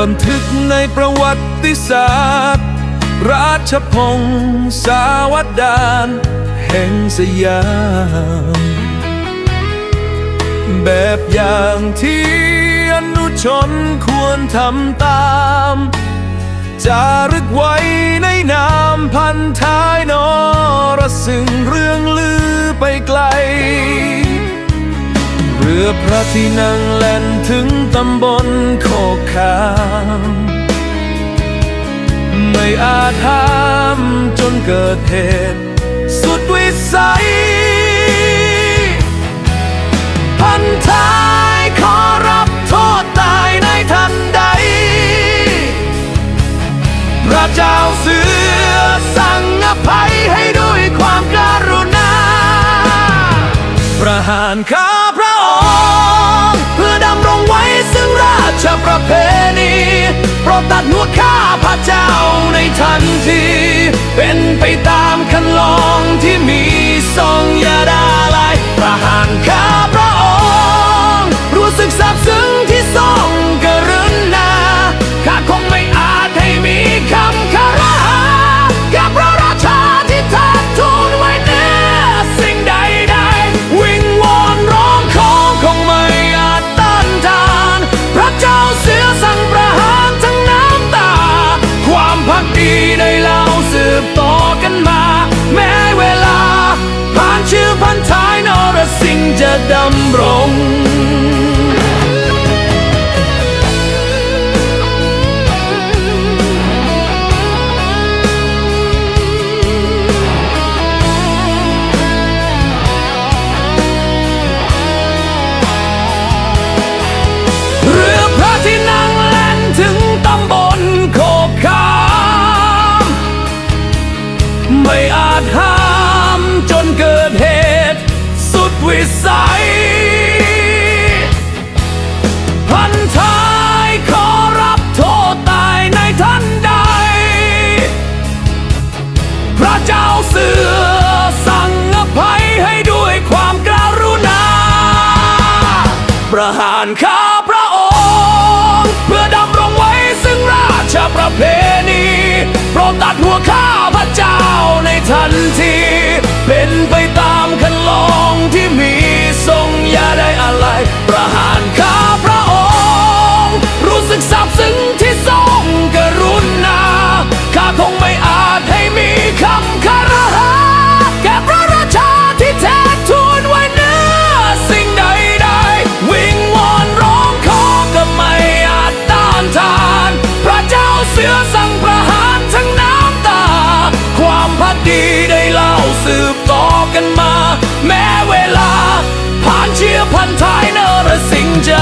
บันทึกในประวัติศาสตร์ ราชพงศาวดารแห่งสยาม แบบอย่างที่อนุชนควรทำตาม จารึกไว้ รือพระที่นั่งแล่นถึงตำบลโคกคาม ไม่อาจห้ามจนเกิดเหตุสุดวิสัย พันท้ายขอรับโทษตายในทันใด พระเจ้าเสือสั่งอภัยให้ด้วยความการุณา ประหารเขา กคามไม่อาจห้ามจนเกิดเหตุ ดวิสัยพันท้ายขอรับโทษตายในทันใด พระเจ้าเสือสั่งอภัยให้ด้วยความกรุณา ประหารข้าพระองค์ เพื่อดำรงไว้ซึ่งราชประเพณี โปรดตัดหัวข้าพระเจ้า กันมา แม้เวลา ผ่านเชื้อพันธุ์ท้ายนรสิงห์จะ